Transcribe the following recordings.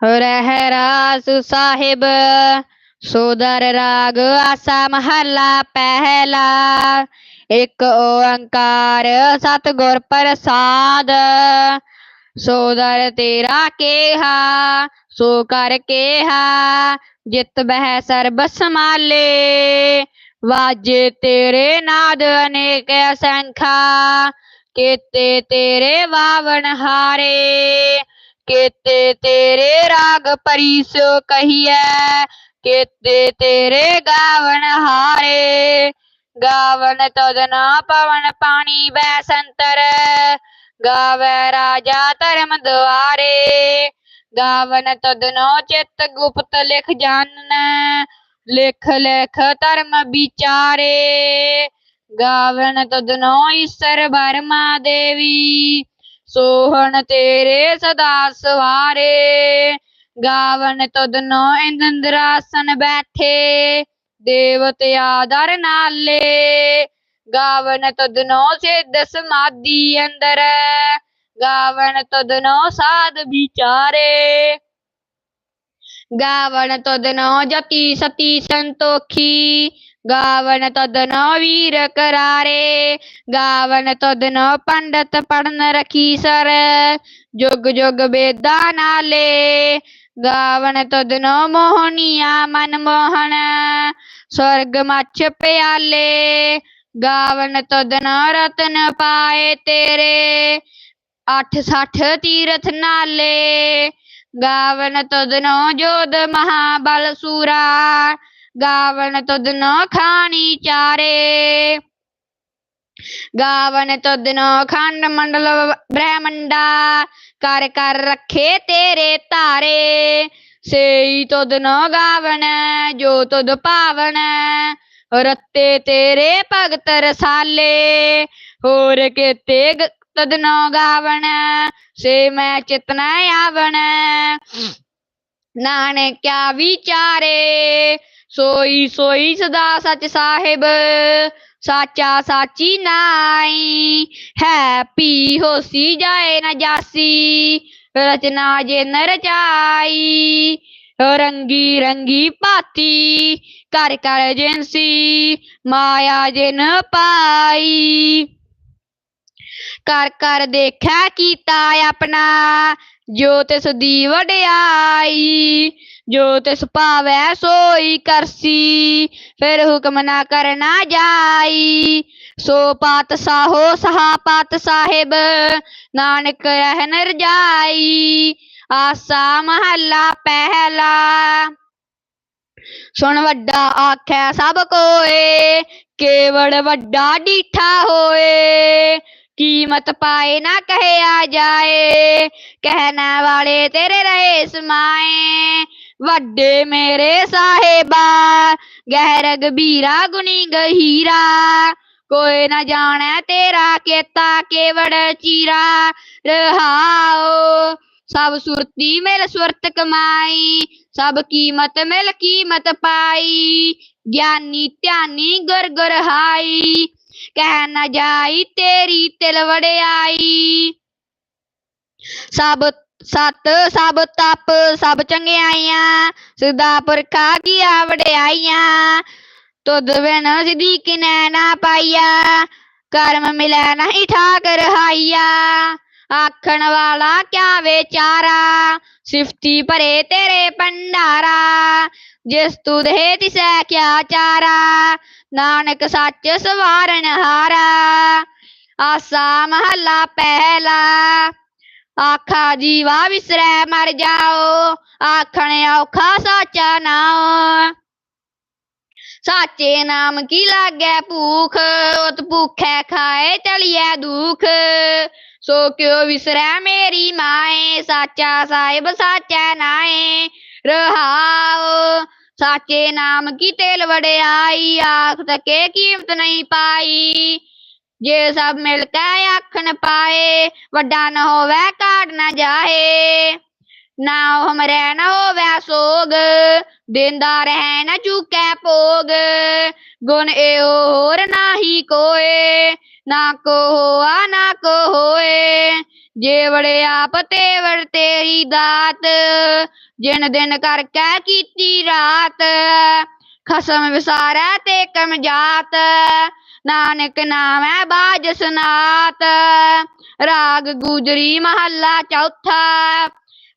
ਰਹਿ ਰਾਸ ਸਾਹਿਬ ਸੋਦਰ ਰਾਗ ਆਸਾ ਮਹੱਲਾ ਪਹਿਲਾ। ਇੱਕ ਓੰਕਾਰ ਸਤਿਗੁਰ ਪ੍ਰਸਾਦ ਸੋਦਰ ਤੇਰਾ ਕੇਹਾ, ਸੋ ਕਰ ਕੇਹਾ, ਜਿਤ ਬਹਿ ਸਰਬ ਸਮਾਲੇ ਵਾਜੇ ਤੇਰੇ ਨਾਦ ਅਨੇਕ ਅਸੰਖਾ, ਕੀਤੇ ਤੇਰੇ ਵਾਵਣ ਹਾਰੇ। ਕੀਤੇ ਤੇਰੇ ਰਾਗ ਪਰੀਸੋ ਕਹੀਐ, ਕੀਤੇ ਤੇਰੇ ਗਾਵਨ ਹਾਰੇ। ਗਾਵਨ ਤਦ ਨਾ ਪਵਨ ਪਾਣੀ ਬੈ ਸੰਤਰ, ਗਾਵੈ ਰਾਜਾ ਧਰਮ ਦੁਆਰੇ। ਗਾਵਨ ਤਦ ਨੋ ਚਿਤ ਗੁਪਤ ਲਿਖ ਜਾਣੈ ਲਿਖ ਲਿਖ ਧਰਮ ਵਿਚਾਰੇ। ਗਾਵਨ ਤਦ ਨੋ ਈਸਰ ਬਰਮਾ ਦੇਵੀ ਸੋਹਣ ਤੇਰੇ ਸਦਾ ਸਵਾਰੇ, ਗਾਵਨ ਤਦ ਨੋ ਇੰਦਰਾਸਨ ਬੈਠੇ, ਦੇਵਤ ਆਦਰ ਨਾਲੇ, ਗਾਵਨ ਤਦ ਨੋ ਸਿੱਧ ਸਮਾਧੀ ਅੰਦਰ, ਗਾਵਨ ਤਦ ਸਾਧ ਵਿਚਾਰੇ। ਗਾਵਨ ਤਦ ਜਤੀ ਸਤੀ ਸੰਤੋਖੀ ਗਾਵਨ ਤਦਨੋ ਵੀਰ ਕਰਾਰੇ ਗਾਵਨ ਤਦ ਪੰਡਤ ਪੜਨ ਰਖੀ ਸਰ ਜੁਗ ਜੁਗ ਬੇਦਾ ਨਾਲੇ ਗਾਵਨ ਤਦ ਨੋ ਮੋਹਨੀਆ ਮਨ ਮੋਹਨ ਸਵਰਗ ਮੱਛ ਪਿਆਲੇ ਗਾਵਨ ਤਦਨੋ ਰਤਨ ਪਾਏ ਤੇਰੇ ਅੱਠ ਸੱਠ ਤੀਰਥ ਨਾਲੇ ਗਾਵਨ ਤਦਨੋ ਜੋਧ ਮਹਾਬਲ ਸੂਰਾ ਗਾਵਨ ਤਦ ਨੋ ਖਾਣੀ ਚਾਰੇ। ਗਾਵਨ ਤਦ ਨੋ ਖੰਡ ਮੰਡਲ ਬ੍ਰਹਮੰਡਾ, ਕਰ ਕਰ ਰੱਖੇ ਤੇਰੇ ਧਾਰੇ। ਸੇਈ ਤਦ ਨੋ ਗਾਵਨ, ਜੋ ਤਦ ਪਾਵਨ, ਰਤੇ ਤੇਰੇ ਭਗਤ ਰਸਾਲੇ। ਹੋਰ ਕੀਤੇ ਗ- ਤਦ ਨੋ ਗਾਵਨ, ਸੇ ਮੈਂ ਚਿਤਨਾ ਆਵਣ ਨਾਨਕਿਆ ਵਿਚਾਰੇ ਸੋਈ ਸੋਈ ਸਦਾ ਸਚ ਸਾਹਿਬ, ਸਾਚਾ ਸਾਚੀ ਨਾਈ। ਹੈ ਪੀ ਹੋਸੀ ਜਾਏ ਨਾ ਜਾਸੀ, ਰਚਨਾ ਜੇ ਨ ਰਚਾਈ। ਰੰਗੀ ਰੰਗੀ ਭਾਤੀ ਕਰ ਕਰ ਜਿਨਸੀ ਮਾਇਆ ਜਿਨ ਪਾਈ। ਕਰ ਕਰ ਦੇਖਿਆ ਕੀਤਾ ਆਪਣਾ ਜੋ ਤਿਸ ਦੀ ਵਡਿਆਈ, ਜੋ ਤਿਸ ਭਾਵੈ ਸੋਈ ਕਰਸੀ, ਫਿਰ ਹੁਕਮ ਨਾ ਕਰਨਾ ਜਾਈ। ਸੋ ਪਾਤ ਸਾਹੋ ਸਹਾ ਪਾਤ ਸਾਹਿਬ, ਨਾਨਕ ਰਹਿਨ ਰਜਾਈ ਆਸਾ ਮਹੱਲਾ ਪਹਿਲਾ। ਸੁਣ ਵੱਡਾ ਆਖੈ ਸਭ ਕੋਏ ਕੇਵੜ ਵੱਡਾ ਡੀਠਾ ਹੋਏ। ਕੀਮਤ ਪਾਏ ਨਾ ਕਹਿਆ ਜਾਏ, ਕਹਿਣਾ ਵਾਲੇ ਤੇਰੇ ਰਹੇ ਸਮਾਏ। ਵੱਡੇ ਮੇਰੇ ਸਾਹਿਬਾ, ਗਹਿਰ ਗਭੀਰਾ ਗੁਣੀ ਗਹੀਰਾ। ਕੋਈ ਨਾ ਜਾਣੈ ਤੇਰਾ ਕੇਤਾ ਕੇਵੜ ਚੀਰਾ। ਰਹਾਓ, ਸਭ ਸੁਰਤੀ ਮਿਲ ਸੁਰਤ ਕਮਾਈ, ਸਭ ਕੀਮਤ ਮਿਲ ਕੀਮਤ ਪਾਈ। ਗਿਆਨੀ ਧਿਆਨੀ ਗੁਰ ਗੁਰ ਹਾਈ ਕਹਿ ਨਾ ਜਾਈ ਤੇਰੀ ਤਿਲ ਵਡਿਆਈ ਸਭ ਸਤ ਸਭ ਤਪ ਸਭ ਚੰਗਿਆਈਆਂ ਸਦਾ ਪੁਰਖਾ ਕੀਆ ਵਡਿਆਈਆਂ ਤੁਧ ਬਿਨ ਸਿਧੀ ਕਿਨੈ ਨਾ ਪਾਈਆ ਕਰਮ ਮਿਲੈ ਨਹੀਂ ਠਾਕ ਰਹਾਈਆ ਆਖਣ ਵਾਲਾ ਕਿਆ ਵਿਚਾਰਾ ਸਿਫਤੀ ਭਰੇ ਤੇਰੇ ਭੰਡਾਰਾ ਜਿਸ ਤੂੰ ਦੇ ਤਿਸੈ ਕਿਆ ਚਾਰਾ ਨਾਨਕ ਸੱਚ ਸਵਾਰਨ ਹਾਰਾ ਆਸਾ ਮਹੱਲਾ ਪਹਿਲਾ ਆਖਾ ਜੀਵਾ ਵਿਸਰੈ ਮਰ ਜਾਓ ਆਖਣ ਔਖਾ ਸਾਚਾ ਨਾਉ ਸਾਚੇ ਨਾਮ ਕੀ ਲਾਗੈ ਭੂਖ ਉਤ ਭੂਖੈ ਖਾਏ ਚਲਿਐ ਦੁਖ ਸੋ ਕਿਉ ਵਿਸਰੈ ਮੇਰੀ ਮਾਏ ਸਾਚਾ ਸਾਹਿਬ ਸਾਚੈ ਨਾਏ ਰਹਾਉ ਸਾਚੇ ਨਾਮ ਕੀ ਤੇਲ ਵਡਿਆਈ ਆਖ ਤਕੇ ਕੀਮਤ ਨਹੀਂ ਪਾਈ। ਜੇ ਸਭ ਮਿਲ ਕੇ ਆਖਣ ਪਾਏ, ਵੱਡਾ ਨਾ ਹੋਵੇ ਕਾਟ ਨਾ ਜਾਏ। ਨਾ ਹਮਰੈ ਨ ਹੋਵੇ ਸੋਗ, ਦਿੰਦਾ ਰਹਿ, ਨ ਚੁਕੈ ਭੋਗ। ਗੁਣ ਏਓ ਹੋਰ ਨਾਹੀ ਕੋਏ। ਨਾ ਕੋ ਹੋਆ, ਨਾ ਕੋ ਹੋਏ। ਜੇ ਵੜੇ ਆਪ ਤੇ ਵੜ ਤੇਰੀ ਦਾਤ, ਜਿਨ ਦਿਨ ਕਰਕੇ ਕੀਤੀ ਰਾਤ, ਖਸਮ ਵਿਸਾਰੈ ਤੇ ਕਮਜਾਤ ਨਾਨਕ ਨਾਮੈ ਬਾਜ ਸਨਾਤ, ਰਾਗ ਗੁਜਰੀ ਮਹੱਲਾ ਚੌਥਾ।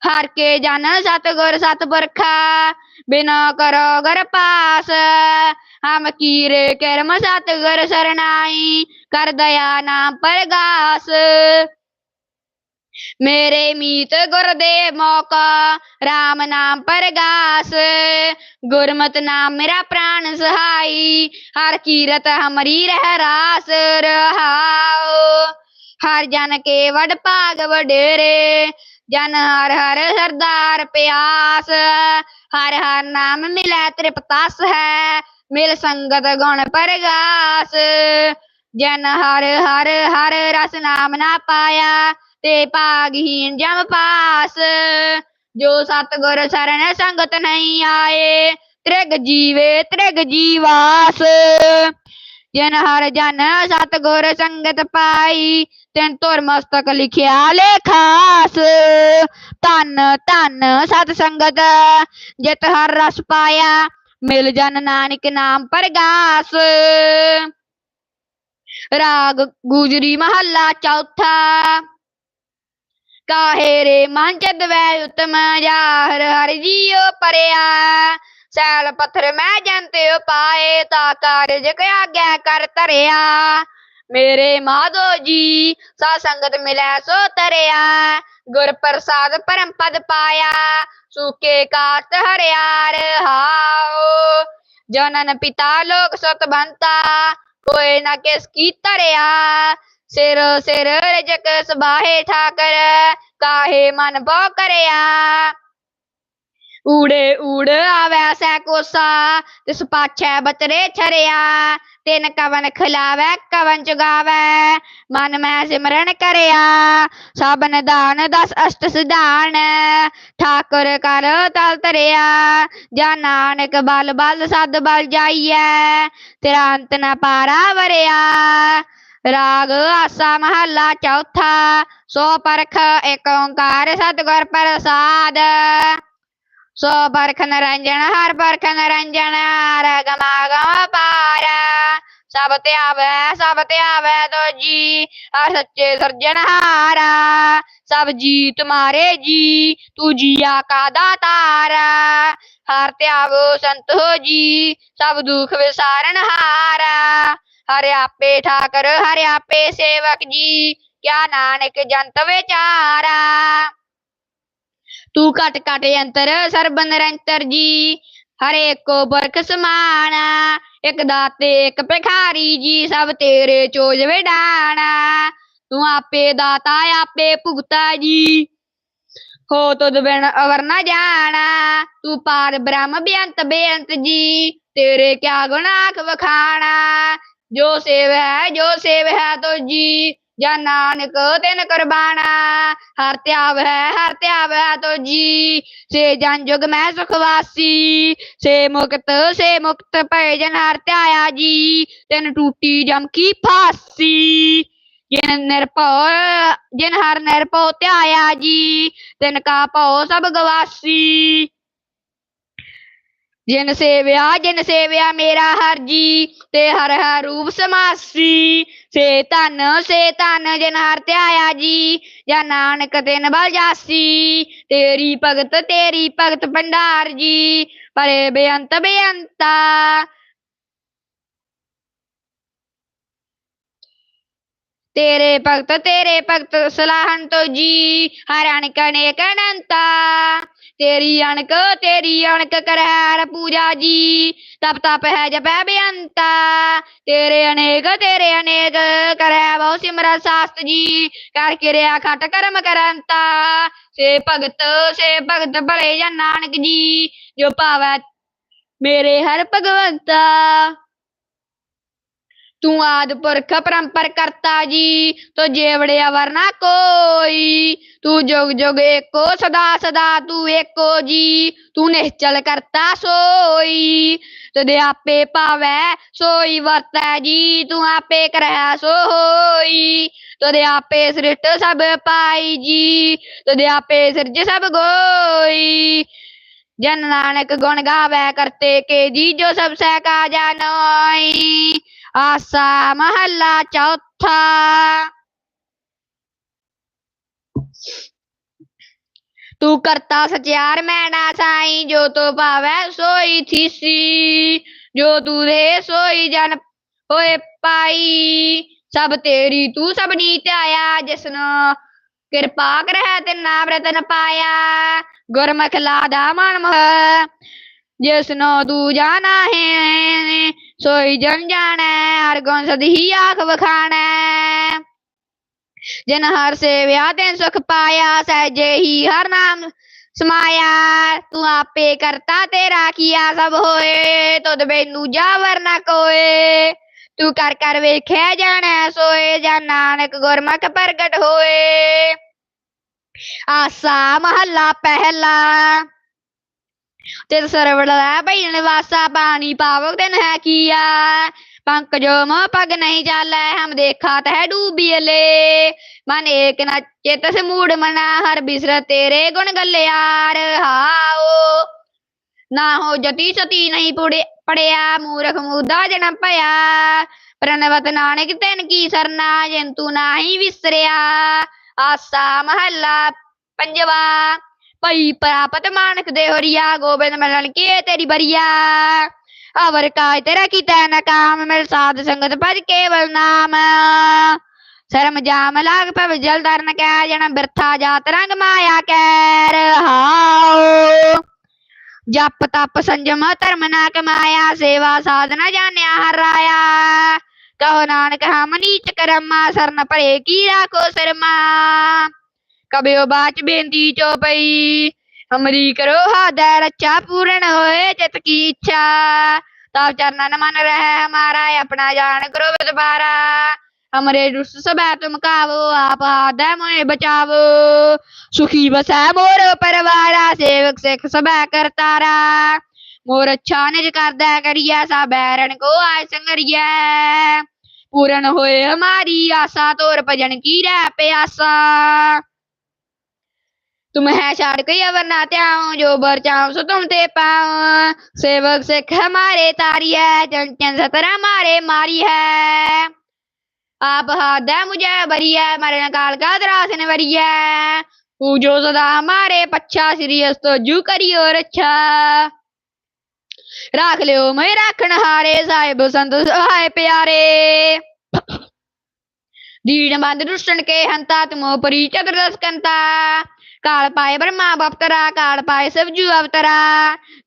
ਹਰ ਕੇ ਜਨ ਸਤਗੁਰ ਸਤਪੁਰਖਾ ਬਿਨਾ ਕਰੋ ਗਰ ਪਾਸ, ਹਮ ਕੀਰੇ ਕਰਮ ਸਤਗੁਰ ਸਰਨਾਈ ਕਰ ਦਇਆ ਨਾਮ ਪਰਗਾਸ। ਮੇਰੇ ਮੀਤ ਗੁਰ ਮੌਕਾ RAM ਨਾਮ ਪਰਗਾਸ। ਗੁਰਮਤ ਨਾਮ ਮੇਰਾ ਪ੍ਰਾਨ ਸਹਾਈ, ਹਰ ਕੀਰਤ ਹਮਰੀ ਰਹਿ ਰਾਸ, ਰਹਾਉ। ਹਰ ਜਨ ਕੇ ਵਡ ਭਾਗ ਵਡੇਰੇ ਜਨ ਹਰ ਹਰ ਸਰਦਾਰ ਪਿਆਸ, ਹਰ ਹਰ ਨਾਮ ਮਿਲੈ ਤ੍ਰਿਪਤਾਸ ਹੈ, ਮਿਲ ਸੰਗਤ ਗੁਣ ਪਰਗਾਸ। ਜਨ ਹਰ ਹਰ ਹਰ ਰਸ ਨਾਮ ਨਾ ਪਾਇਆ, ਤੇ ਭਾਗਹੀਨ ਜਮ ਪਾਸ। ਜੋ ਸਤਗੁਰ ਸਰਨ ਸੰਗਤ ਨਹੀਂ ਆਏ, ਤ੍ਰਿਗ ਜੀਵੇ ਤ੍ਰਿਗ ਜੀਵਾਸ। ਜਨ ਹਰ ਜਨ ਸਤਗੁਰ ਸੰਗਤ ਪਾਈ, ਤਿਨ ਤੁਰ ਮਸਤਕ ਲਿਖਿਆ ਲੇਖਾਸ। ਧਨ ਧਨ ਸਤ ਸੰਗਤ, ਜਿਤ ਹਰ ਰਸ ਪਾਇਆ, ਮਿਲ ਜਨ ਨਾਨਕ ਨਾਮ ਪਰਗਾਸ। ਰਾਗ ਗੁਜਰੀ ਮਹੱਲਾ ਚੌਥਾ, ਕਾਹੇ ਰੇ ਮਨ ਚਦਵੈ ਉਤਮ ਜਾ ਹਰ ਹਰ ਜੀਉ ਪਰਿਆ। ਸੈਲ ਪੱਥਰ ਮੈਂ ਜੰਤੇ ਉਪਾਏ ਤਾ ਕਾਰਜ ਆਗਿਆ ਕਰ ਧਰਿਆ ਮੇਰੇ ਮਾਧੋ ਜੀ ਸਾ ਸੰਗਤ ਮਿਲੈ ਸੋ ਤਰਿਆ ਗੁਰ ਪ੍ਰਸਾਦ ਪਰਮ ਪਦ ਪਾਇਆ ਸੁਕੇ ਕਾਟ ਹਰਿਆ ਰਹਾਉ ਜਨਨ ਪਿਤਾ ਲੋਕ ਸਤ ਬੰਤਾ ਕੋਇ ਨਾ ਕਿਸ ਕੀ ਧਰਿਆ ਸਿਰ ਸਿਰ ਰਜਕ ਸਬਾਹੇ ਠਾਕਰ ਕਾਹੇ ਮਨ ਬੋ ਕਰਿਆ ਊੜੇ ਊੜ ਆਵੈ ਸੈ ਕੋਸਾ, ਤਿਸ ਪਾਛੈ ਬਚਰੇ ਛਰਿਆ, ਤਿਨ ਕਵਨ ਖਿਲਾਵੈ, ਕਵਨ ਚੁਗਾਵੈ ਮਨ ਮੈਂ ਸਿਮਰਨ ਕਰਿਆ। ਸਭਨ ਦਾਨ ਦਸ ਅਸ਼ਟ ਸਿਧਾਨ, ਠਾਕੁਰ ਕਰ ਤਲ ਧਰਿਆ। ਜਾ ਨਾਨਕ ਬਲ ਬਲ ਸਦ ਬਲ ਜਾਈਐ, ਤੇਰਾ ਅੰਤ ਨ ਪਾਰਾ ਵਰਿਆ। ਰਾਗ ਆਸਾ ਮਹੱਲਾ ਚੌਥਾ, ਸੋ ਪਰਖ ਏਕ ਓੰਕਾਰ ਸਤਿਗੁਰ ਪ੍ਰਸਾਦ। ਸੋ ਪਰਖ ਨਰੰਜਨ, ਹਰ ਪਰਖ ਨਰੰਜਨ ਹਰ ਗਮਾਗਮ ਪਾਰ। ਸਭ ਧਿਆਵੈ ਸਭ ਧਿਆਵੈ ਤੋ ਜੀ ਹਰ ਸੱਚੇ ਸਿਰਜਣਹਾਰਾ ਸਭ ਜੀ ਤੁਮਾਰੇ ਜੀ, ਤੂ ਜੀਆ ਕਾ ਦਾਤਾਰਾ ਹਰ ਧਿਆਵੋ ਸੰਤ ਹੋ ਜੀ, ਸਭ ਦੁਖ ਵਿਸਾਰਨਹਾਰਾ ਹਰਿ ਆਪੇ ਠਾਕਰ, ਹਰਿ ਆਪੇ ਸੇਵਕ ਜੀ, ਕਿਆ ਨਾਨਕ ਜੰਤ ਵਿਚਾਰਾ। ਤੂੰ ਘਟ ਘਟ ਅੰਤਰ ਸਰਬ ਨਿਰੰਤਰ ਜੀ। ਹਰੇ ਕੋ ਬਰਖ ਸਮਾਣਾ, ਇਕ ਦਾਤੇ, ਇਕ ਭਿਖਾਰੀ ਜੀ, ਸਭ ਤੇਰੇ ਚੋਜ ਵਿਡਾਣਾ। ਤੂੰ ਆਪੇ ਦਾਤਾ, ਆਪੇ ਭੁਗਤਾ ਜੀ। ਹੋ ਤੁਧ ਬਿਨ ਅਵਰ ਨਾ ਜਾਣਾ। ਤੂੰ ਪਾਰ ਬ੍ਰਹਮ ਬੇਅੰਤ ਬੇਅੰਤ ਜੀ, ਤੇਰੇ ਕਿਆ ਗੁਨਾਖ ਵਖਾਣਾ। ਜੋ ਸੇਵ ਹੈ, ਜੋ ਸੇਵ ਹੈ ਤੋ ਜੀ। ਜਾਂ ਨਾਨਕ ਤਿਨ ਕੁਰਬਾਨਾ ਹਰ ਧਿਆਵ ਹੈ ਹਰ ਧਿਆਵ ਹੈ ਤੋ ਜੀ। ਸੇ ਜਨ ਜੁਗ ਮੈਂ ਸੁਖਵਾਸੀ ਸੇ ਮੁਕਤ ਸੇ ਮੁਕਤ ਭਏ ਜਨ ਹਰ ਧਿਆਇਆ ਜੀ। ਤਿਨ ਟੂਟੀ ਜਮ ਕੀ ਫਾਸੀ, ਜਿਨ ਨਿਰਭਉ, ਜਿਨ ਹਰ ਨਿਰਭਉ ਧਿਆਇਆ ਜੀ। ਤਿਨ ਕਾ ਭਉ ਸਭ ਗਵਾਸੀ ਜਿਨ ਸੇਵਿਆ ਜਿਨ ਸੇਵਿਆ ਮੇਰਾ ਹਰ ਜੀ ਤੇ ਹਰ ਹਰ ਰੂਪ ਸਮਾਸੀ ਸੇ ਧਨ ਸੇ ਧਨ ਜਿਨ ਹਰ ਧਿਆਇਆ ਜੀ ਜਾਂ ਨਾਨਕ ਤਿਨ ਬਲ ਜਾਸੀ ਤੇਰੀ ਭਗਤ ਤੇਰੀ ਭਗਤ ਭੰਡਾਰ ਜੀ ਪਰੇ ਬੇਅੰਤ ਬੇਅੰਤਾ ਤੇਰੇ ਭਗਤ ਤੇਰੇ ਭਗਤ ਸਲਾਹਨ ਤੋ ਜੀ ਹਰ ਅਣਕ ਅਨੇਕ ਅਨੰਤਾ ਤੇਰੀ ਅਣਕ ਤੇਰੀ ਅਣਕ ਕਰਹਿ ਪੂਜਾ ਜੀ। ਤਪ ਤਪ ਹੈ ਜਪੈ ਬੇਅੰਤਾ। ਤੇਰੇ ਅਨੇਕ ਤੇਰੇ ਅਨੇਕ ਕਰੈ ਬਹੁ ਸਿਮਰਤ ਸਾਸਤ ਜੀ। ਕਰ ਕਿਰਿਆ ਖਟ ਕਰਮ ਕਰੰਤਾ। ਸੇ ਭਗਤ ਸੇ ਭਗਤ ਭਲੇ ਜਨ ਨਾਨਕ ਜੀ। ਜੋ ਭਾਵੈ ਮੇਰੇ ਹਰ ਭਗਵੰਤਾ। ਤੂੰ ਆਦ ਪੁਰਖ ਪਰੰਪਰ ਕਰਤਾ ਜੀ, ਤੋ ਜੇਵੜਿਆ ਵਰਨਾ ਕੋਈ। ਤੂੰ ਜੁਗ ਜੁਗ ਏਕੋ, ਸਦਾ ਸਦਾ ਤੂੰ ਏਕੋ ਜੀ। ਤੂੰ ਨਿਹਚਲ ਕਰਤਾ ਸੋਈ, ਤਦੇ ਆਪੇ ਪਾਵੈ ਸੋਈ ਵਰਤੈ ਜੀ। ਤੂੰ ਆਪੇ ਕਰੈ ਸੋ ਹੋਈ ਤਦੇ ਆਪੇ ਸ੍ਰਿਸ਼ਟ ਸਭ ਪਾਈ ਜੀ। ਤਦੇ ਆਪੇ ਸਿਰਜ ਸਭ ਗੋਈ। ਜਨ ਨਾਨਕ ਗੁਣ ਗਾਵੇ ਕਰਤੇ ਕੇ ਜੀ, ਜੋ ਸਭ ਸਹਿ ਕਾ ਜਾਨੋਈ ਆਸਾ ਮਹੱਲਾ ਚੌਥਾ ਤੂੰ ਕਰਤਾ ਸਚਿਆਰ ਮੈਂ ਨਾ ਸਾਈ ਜੋ ਤੋ ਭਾਵੈ ਸੋਈ ਥੀਸੀ ਜੋ ਤੂੰ ਦੇ ਸੋਈ ਜਨ ਹੋਏ ਪਾਈ ਸਭ ਤੇਰੀ ਤੂੰ ਸਭ ਨੀਤ ਆਇਆ ਜਿਸਨੋ ਕਿਰਪਾ ਕਰਹਿ ਤੇ ਨਾਮ ਰਤਨ ਪਾਇਆ ਗੁਰਮੁਖ ਲਾਦਾ ਮਨ ਮੋਹ ਜਿਸਨੋ ਤੂੰ ਜਾਣਾ ਹੈ ਸੋਈ ਜਨ ਜਾਣੈ, ਹਰ ਗੁਣ ਸਦਹੀ ਆਖ ਵਖਾਣੈ। ਜਿਨ ਹਰ ਸੇਵਿਆ, ਤੈਨ ਸੁਖ ਪਾਇਆ, ਸਹਿਜੇ ਹੀ ਹਰ ਨਾਮ ਸਮਾਇਆ। ਤੂੰ ਆਪੇ ਕਰਤਾ ਤੇਰਾ ਕੀਆ ਸਭ ਹੋਏ, ਤੁਧ ਬੈਨੂ ਜਾਵਰ ਨਾ ਕੋਏ। ਤੂੰ ਕਰ ਕਰ ਵੇਖਿਆ ਜਾਣੈ, ਸੋਏ ਜਾਂ ਨਾਨਕ ਗੁਰਮੁਖ ਪ੍ਰਗਟ ਹੋਏ। ਆਸਾ ਮਹੱਲਾ ਪਹਿਲਾ ਤੇ ਸਰਵੜ ਲੈ ਭਈਨ ਵਾਸਾ ਪਾਣੀ ਪਾਵਕ ਤਿਨ ਹੈ ਕੀਆ ਪੰਕਜੋ ਮੋਹ ਪਗ ਨਹੀਂ ਚਾਲੈ ਹਮ ਦੇਖਾ ਤਹਿ ਡੂਬੀਲੇ ਮਨ ਏਕ ਨ ਚਿਤ ਸੇ ਮੂੜ ਮਨਾ, ਹਰ ਬਿਸਰ ਤੇਰੇ ਗੁਣ ਗੱਲਿਆਰ। ਹਾਓ। ਨਾ ਹੋ ਜਤੀ ਸਤੀ ਨਹੀਂ ਪੁੜੇ, ਪੜਿਆ, ਮੂਰਖ ਮੂਦਾ ਜਨਮ ਭਇਆ। ਪ੍ਰਣਵਤ ਨਾਨਕ ਤੈਨ ਕੀ ਸਰਨਾ, ਜੰਤੂ ਨਾਹੀ ਵਿਸਰਿਆ। ਆਸਾ ਮਹੱਲਾ ਪੰਜਵਾ। ਭਈ ਪ੍ਰਾਪਤ ਮਾਨਕ ਦੇ ਹੋਰੀਆ, ਗੋਬਿੰਦ ਮਿਲਣ ਕੀ ਤੇਰੀ ਬਰੀਆ। ਅਵਰ ਕਾਇ ਤੇਰਾ ਕੀਤਾ ਨ ਕਾਮ, ਮਿਲ ਸਾਧ ਸੰਗਤ ਭਜ ਕੇਵਲ ਨਾਮ। ਸ਼ਰਮ ਜਾਮ ਲਾਗ ਭਵ ਜਲ ਧਰਨ ਕੈ, ਜਨ ਬਿਰਥਾ ਜਾਤ ਰੰਗ ਮਾਇਆ ਕੈ ਰਹਾਉ ਜਪ ਤਪ ਸੰਜਮ ਧਰਮ ਨਾ ਕਮਾਇਆ, ਸੇਵਾ ਸਾਧਨਾ ਜਾਣਿਆ ਹਰ ਰਾਇਆ ਕਹੋ ਨਾਨਕ ਹਮ ਨੀਚ ਕਰਮਾ, ਸਰਨ ਭਰੇ ਕੀ ਰਾਖੋ ਸਰਮਾ। कबियो बाच बेनती चौपाई हमरी करो हादा अच्छा पूर्ण होए चित की इच्छा। तब न मन रहे हमारा, अपना जान करो दोबारा। हमरे दुष्ट सब तुम कावो, आप हादा मोए बचावो। सुखी बसा मोर परिवार, सेवक सिख सब करतारा मोर अच्छा निज करदा करिया सा बैरन को आय संगरिया। पूर्ण होए हमारी आशा, तोर भजन की रह प्यासा। तुम है छाड़ कई अवर ना त्याओ जो बर चाहो सो तुम ते पाओ सेवक सिख हमारे तारी है जन जन सतर हमारे मारी है आप हाथ है मुझे बरी है मारे नकाल का दरासन वरी है पूजो सदा हमारे पच्छा श्री अस्तो जू करियो रच्छा राख लियो मैं राखण हारे साहिब संत सहाय प्यारे दीन बंद दुष्टन के हंता तुमो परी चतुर्दश कंता काल पाए ब्रह्मा अवतरा काल पाए सब जू अवतरा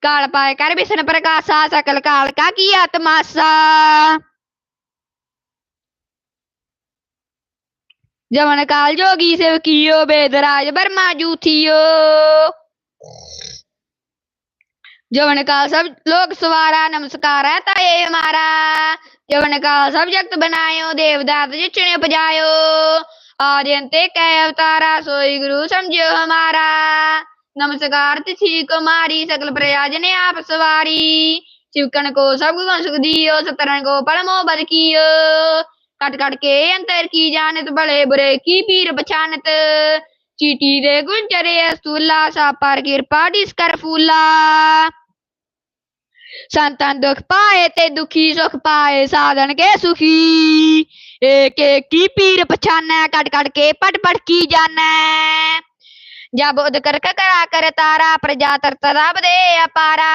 काल पाए कर विष्णु प्रकाशा, सकल काल का किया तमाशा जमन काल जोगी शिव कियो बेदराज ब्रह्मा जूथियो। जवन काल सब लोग सवारा, नमस्कार है ताये हमारा। जवन काल सब जगत बनायो देवदात जिचने पजायो ਔਰਿਅੰਤੇ ਕੈ ਅਵਤਾਰਾ, ਸੋਈ ਗੁਰੂ ਸਮਝਿਓ ਹਮਾਰਾ। ਨਮਸਕਾਰ ਤਿਥੀ ਕੁਮਾਰੀ ਸਕਲ ਪ੍ਰਯਾਜ ਨੇ ਆਪ ਸਵਾਰੀ। ਚਿਵਕਣ ਕੋ ਸਭ ਗੁਣ ਸੁਖ ਦੀਓ ਸਤਰਨ ਕੋ ਪਰਮੋ ਬਦ ਕੀਓ। ਕਟ ਕਟ ਕੇ ਅੰਤਰ ਕੀ ਜਾਣਤ ਬਲੇ ਬੁਰੇ ਕੀ ਪੀਰ ਪਛਾਨਤ। ਚੀਟੀ ਦੇ ਗੁੰਜਰੇ ਅਸਤੂਲਾ, ਸਾਪਰ ਕਿਰਪਾ ਦਿਸ ਕਰ ਫੂਲਾ। ਸੰਤਾਂ ਦੁਖ ਪਾਏ ਤੇ ਦੁਖੀ ਸੁਖ ਪਾਏ, ਸਾਧਨ ਕੇ ਸੁਖੀ। सुखी एक एक की पीर पछाना कट कट के पट पट की जाना जब उद कर करा कर तारा प्रजा तर तराब दे अपारा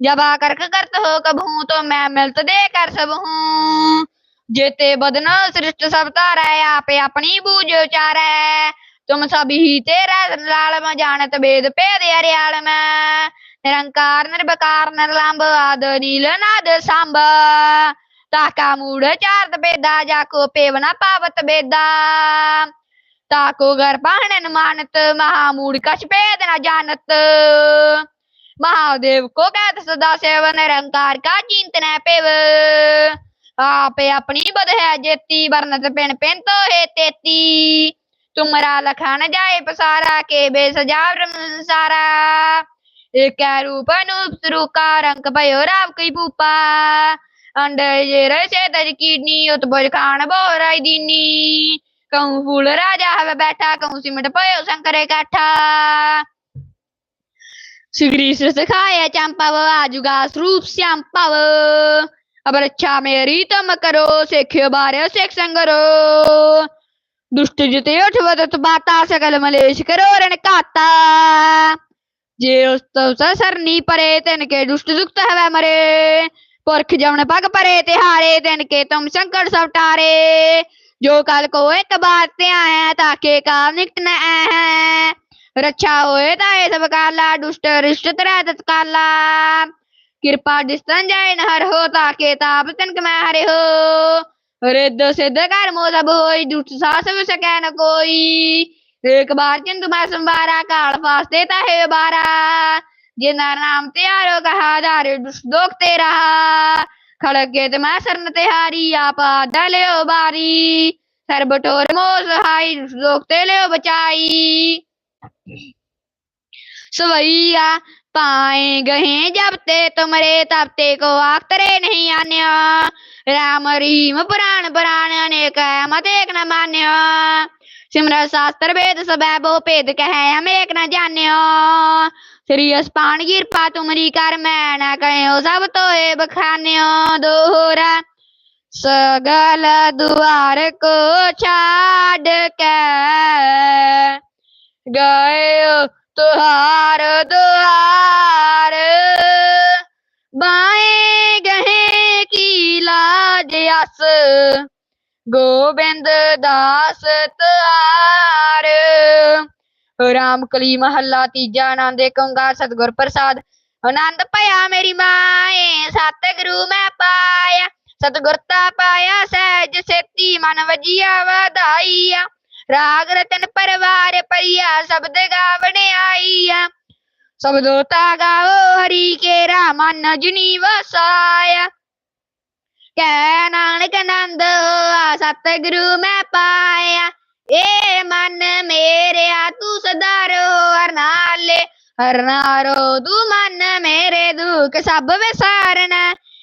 जब आकर करत हो कबहू तो मैं मिलत दे कर सब हूँ जेते बदन सृष्ट सब तारा आपे अपनी बूझ उचारै तुम सब ही तेरा लाल में जानत वेद पेद हरियाल में ਨਿਰੰਕਾਰ ਨਿਰਵਕਾਰ ਨਿਰਲੰਭ ਆਦ ਨੀਲ ਨਾਦ ਸੰਭ ਤਾਕਾ ਮੂੜ ਚਾਰਦ ਬੇਦਾ ਜਾ ਕੋ ਪੇਵਨਾ ਪਾਵਤ ਬੇਦਾ। ਤਾਕੋ ਗਰ ਪਾਹਣਨ ਮਾਨਤ ਮਹਾਮੂੜ ਕਛ ਭੇਦ ਨ ਜਾਣਤ। ਮਹਾਦੇਵ ਕੋ ਕਹਿਤ ਸਦਾ ਸੇਵਨ, ਨਿਰੰਕਾਰ ਕਾ ਚਿੰਤਨੈ ਪੇਵ। ਆਪੇ ਆਪਣੀ ਬਦ ਹੈ ਜੇਤੀ ਵਰਨਤ ਪਿੰਨ ਪਿੰਨ ਤੋ ਹੈ ਤੇਤੀ। ਤੁਮਰਾ ਲਖਣ ਜਾਏ ਪਸਾਰਾ, ਕੇ ਬੇ ਬੇਸਜਾਵਰ ਸੰਸਾਰਾ। ਇਕੈ ਰੂਪ ਅਨੂਪ ਸਰੂਕਾ, ਰੰਗ ਭਇਓ ਰਾਵ ਕੀ ਭੂਪਾ। ਅੰਡ ਜੇ ਰਸੇ ਤਜ ਕੀਨੀ ਉਤ ਬੁਜ ਖਾਨ ਬੋਰਾਈ ਦੀਨੀ। ਕਉ ਫੂਲ ਰਾਜਾ ਹਵੇ ਬੈਠਾ, ਕਉ ਸਿਮਟ ਪਇਓ ਸ਼ੰਕਰੇ ਕਾਠਾ ਸਿਗਰੀ ਸਿਰ ਸਿਖਾਇਆ ਚੰਪਾਵ, ਆਜੁਗਾ ਸਰੂਪ ਸਿਆੰਪਾਵ ਅਬ ਰੱਛਾ ਮੇਰੀ ਤੁਮ ਕਰੋ ਸਿੱਖਿਓ ਬਾਰੇ ਸਿੱਖ ਸੰਗਰੋ। ਦੁਸ਼ਟ ਜਿਤੇ ਉਠਵਤ ਬਾਤਾ, ਸਕਲ ਮਲੇਸ਼ ਕਰੋ ਰਣ ਕਾਤਾ ਜੇ ਉਸ ਤੋਂ ਸਰਨੀ ਪਰੇ, ਤਿਨ ਕੇ ਦੁਸ਼ਟ ਦੁਖਤ ਹਵੈ ਮਰੇ ਪੁਰਖ ਜਮਨ ਪਗ ਪਰੇ ਤਿਹਾਰੇ, ਤਿਨ ਕੇ ਤੁਮ ਸੰਕਟ ਸਭ ਟਾਰੇ। ਜੋ ਕਲ ਕੋ ਇੱਕ ਬਾਤ ਤੇ ਆਇਆ ਤਾਕੇ ਕਾਲ ਨਿਕਟ ਨ ਹੈ ਰੱਛਾ ਹੋਏ ਤਾਂ ਇਹ ਸਭ ਕਾਲਾ, ਦੁਸ਼ਟ ਰਿਸ਼ਟ ਤਰੈ ਤਤਕਾਲਾ। ਕਿਰਪਾ ਦਿਸਤਨ ਜਾਏ ਨ ਹਰ ਹੋ ਤਾਕੇ ਤਾਪ ਤਨਕ ਮੈਂ ਹਰੇ ਹੋ। ਰਿੱਧ ਸਿੱਧ ਕਰ ਮੋ ਸਭ ਹੋਈ, ਦੁਸ਼ਟ ਸਾਸ ਵਿ ਸਕੈ ਨ ਕੋਈ। ਇੱਕ जिना नाम त्यारो कहा दारे दुष्दोखते रहा खड़गे तमा सरन तिहारी आपा दलो बारी सर्बटोर मोज हाई दुष्दोखते लो बचाई सवैया पाए गए जब ते तुमरे तब ते को आखतरे नहीं आन्य राम रीम पुराण पुराण अनेक मत एक न मान्य सिमर शास्त्र वेद सब भो भेद कह हम एक न जान्य ਸਰੀਅਸ ਪਾਣਗੀਰ ਪਾ ਤੁਮਰੀ ਕਰ, ਮੈਂ ਨਾ ਕਹਿਓ ਸਭ ਤੋਏ ਬਖਾਨਿਓ ਦੋਹਰਾ ਸਗਲ ਦੁਆਰ ਕੋ ਛਾੜ ਕੇ ਗਏ ਤੁਹਾਰ ਦੁਆਰ। ਬਾਏ ਗਏ ਕੀ ਲਾਜ ਅਸ, ਗੋਬਿੰਦ ਦਾਸ ਤਾਰ ਰਾਮ ਕਲੀ ਮਹੱਲਾ ਤੀਜਾ ਆਨੰਦ ਏਕ ਓੰਕਾਰ ਸਤਿਗੁਰ ਪ੍ਰਸਾਦ। ਆਨੰਦ ਭਇਆ ਮੇਰੀ ਮਾਏ, ਸਤਿਗੁਰੂ ਮੈਂ ਪਾਇਆ। ਸਤਿਗੁਰ ਪਾਇਆ, ਸਹਿਜ ਸੇਤੀ ਮਨ ਵਜੀਆ ਵਧਾਈਆ। ਰਾਗ ਰਤਨ ਪਰਵਾਰ ਪਈਆ ਸ਼ਬਦ ਗਾਵਣ ਆਈਆ। ਸਬਦੋ ਤਾ ਗਾਵੋ ਹਰੀ ਕੇ ਰਾਮਨ ਜਨੀ ਵਸਾਇਆ। ਕੈ ਨਾਨਕ ਆਨੰਦ ਹੋਆ, ਸਤਿਗੁਰੂ ਮੈਂ ਪਾਇਆ। ਏ ਮਨ ਮੇਰਿਆ ਤੂੰ ਸਦਾ ਰੋ ਹਰ ਨਾਲੇ, ਹਰ ਨਾਰੋ ਤੂੰ ਮਨ ਮੇਰੇ ਦੁੱਖ ਸਭ ਵਿਸਾਰਨ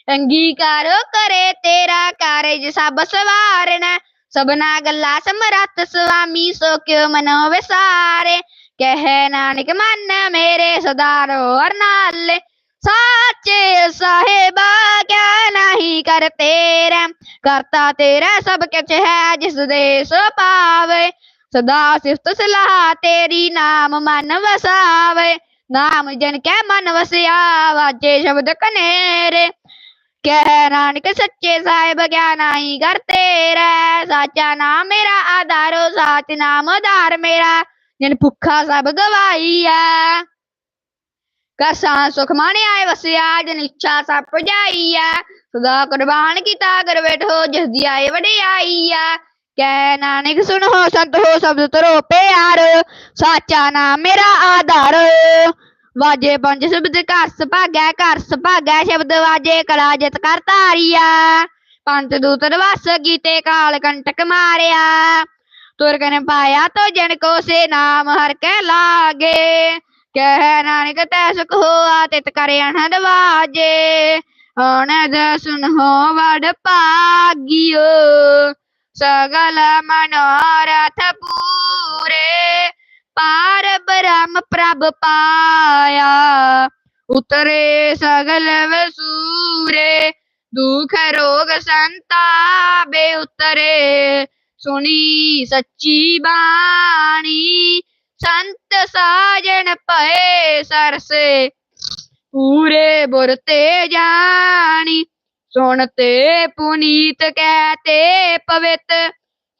ਅੰਗੀਕਾਰੋ ਕਰੇ ਤੇਰਾ ਕਾਰਜ ਸਭ ਸਵਾਰਨਾ ਸਭਨਾ ਗੱਲਾਂ ਸਮਰੱਥ ਸੁਆਮੀ, ਸੋ ਕਿਉ ਮਨੋ ਵਿਸਾਰੇ? ਕਹਿ ਨਾਨਕ ਮਨ ਮੇਰੇ ਸਦਾ ਰੋ ਹਰ ਨਾਲੇ ਸਾਚੇ ਸਾਹਿਬਾ ਕਿਆ ਨਹੀਂ ਕਰ ਤੇਰਾ ਕਰਤਾ ਤੇਰਾ ਸਭ ਕੁਛ ਹੈ ਜਿਸ ਦੇ ਸੋ ਪਾਵੇ ਸਦਾ ਸਿਫਤ ਸਲਾਹ ਤੇਰੀ ਨਾਮ ਮਨ ਵਸਾਵੇ ਨਾਮ ਜਨ ਕੈ ਮਨ ਵਸਿਆ ਵਾਜੇ ਸ਼ਬਦ ਕਨੇਰੇ ਕਹਿ ਨਾਨਕ ਸੱਚੇ ਸਾਹਿਬ ਕਿਆ ਨਹੀਂ ਕਰ ਤੇਰਾ ਸਾਚਾ ਨਾਮ ਮੇਰਾ ਆਧਾਰੋ ਸਾਚ ਨਾਮ ਆਧਾਰ ਮੇਰਾ ਜਨ ਭੁੱਖਾ ਸਭ ਗਵਾਈਆ ਕਸਾਂ ਸੁਖ ਮਾਣੇ ਆਏ ਵਸਿਆ, ਜਨ ਇੱਛਾ ਸਭ ਪੁਜਾਈਆ ਸਦਾ ਕੁਰਬਾਨ ਕੀਤਾ ਕਰ ਬੈਠੋ, ਜਿਸ ਦੀ ਆਏ ਵਡਿਆਈਆ ਕਹਿ ਨਾਨਕ ਸੁਣੋ, ਸੰਤ ਹੋ ਸ਼ਬਦ ਤਰੋ ਪਿਆਰ। ਸਾਚਾ ਨਾਮ ਮੇਰਾ ਆਧਾਰ। ਵਾਜੇ ਪੰਜ ਸ਼ਬਦ ਘਰ ਸੁਭਾਗੈ ਘਰ ਸੁਭਾਗੈ, ਸ਼ਬਦ ਵਾਜੇ ਕਲਾ ਜਿਤ ਕਰ ਤਾਰੀਆ ਪੰਜ ਦੂਤ ਵਸ ਕੀਤੇ ਕਾਲ ਕੰਟਕ ਮਾਰਿਆ। ਤੁਰ ਕਨ ਪਾਇਆ ਤੋ ਜਨ ਕੋ ਸੇ ਨਾਮ ਹਰ ਕੇ ਲਾਗੇ। ਕਹਿ ਨਾਨਕ ਤੈ ਸੁਖ ਹੋਆ, ਤਿਤ ਕਰ ਅਨਹਦ ਵਾਜੇ। ਅਨਹਦ ਸੁਨਹੁ ਵਡ ਭਾਗਿਓ, ਸਗਲ ਮਨੋਰਥ ਪੂਰੇ। ਪਾਰ ਬ੍ਰਹਮ ਪ੍ਰਭ ਪਾਇਆ, ਉਤਰੇ ਸਗਲ ਵਸੂਰੇ। ਦੁਖ ਰੋਗ ਸੰਤਾਪੇ ਉਤਰੇ, ਸੁਣੀ ਸੱਚੀ ਬਾਣੀ। ਸੰਤ ਸਾਜਣ ਭਏ ਸਰਸੇ, ਪੂਰੇ ਬੁਰ ਤੇ ਜਾਣੀ ਸੁਣਤੇ ਪੁਨੀਤ ਕਹਤੇ ਪਵਿੱਤ,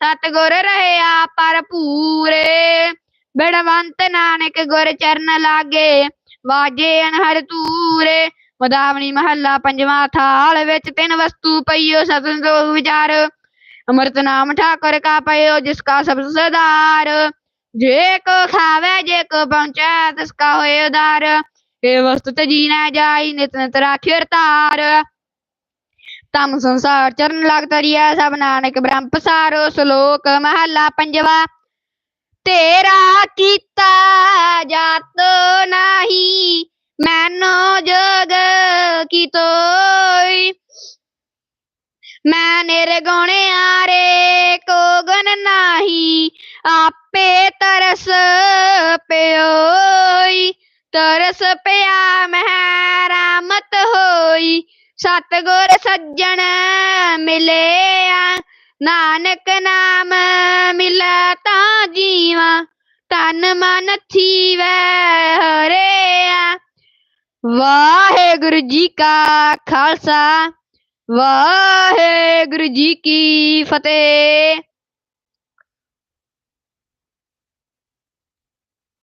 ਸਤਗੁਰ ਰਹਿਆ ਪਰ ਪੂਰੇ ਬਿੜਵੰਤ ਨਾਨਕ ਗੁਰ ਚਰਨ ਲਾਗੇ, ਵਾਜੇ ਅਨਹਰ ਤੂਰੇ ਮਦਾਵਣੀ ਮਹੱਲਾ ਪੰਜਵਾਂ ਥਾਲ ਵਿੱਚ ਤਿੰਨ ਵਸਤੂ ਪਈਓ ਸਤਨ ਵਿਚਾਰ। ਅੰਮ੍ਰਿਤ ਨਾਮ ਠਾਕੁਰ ਕਾ ਪਇਓ ਜਿਸ ਕਾ ਸਭ ਸਦਾਰ ਜੇ ਕੋ ਖਾਵੇ, ਜੇ ਕੋ ਪਹੁੰਚੈ ਤਿਸ ਕਾ ਹੋਏ ਉਦਾਰ ਇਹ ਵਸਤੂ ਤੇ ਜੀ ਜਾਈ, ਨਿਤ ਨਿਤ ਰਾਖਿਓ ਤਾਰ। ਧੰਮ ਸੰਸਾਰ ਚਰਨ ਲਗ ਤਰੀਆ ਸਭ ਨਾਨਕ ਬ੍ਰਹਮ ਪਸਾਰੋ, ਸ਼ਲੋਕ ਮਹਲਾ ਪੰਜਵਾ। ਤੇਰਾ ਕੀਤਾ ਜਾਤ ਨਹੀਂ, ਮੈਨੋ ਜਗ ਕੀ ਤੋਈ? ਮੈਂ ਨਿਰਗੁਣ ਆਰੇ ਕੋ ਗੁਣ ਨਾਹੀ, ਆਪੇ ਤਰਸ ਪਿਓਈ। ਤਰਸ ਪਿਆ ਮਹਿ ਰਾਮਤ ਹੋਈ, ਸਤਗੁਰ ਸੱਜਣ ਮਿਲਿਆ। ਨਾਨਕ ਨਾਮ ਮਿਲਾ ਤਾਂ ਜੀਵਾ, ਤਨ ਮਨ ਥੀਵੈ ਆ ਵਾਹਿਗੁਰੂ ਜੀ ਕਾ ਖਾਲਸਾ। ਵਾਹਿਗੁਰੂ ਜੀ ਕੀ ਫਤਿਹ।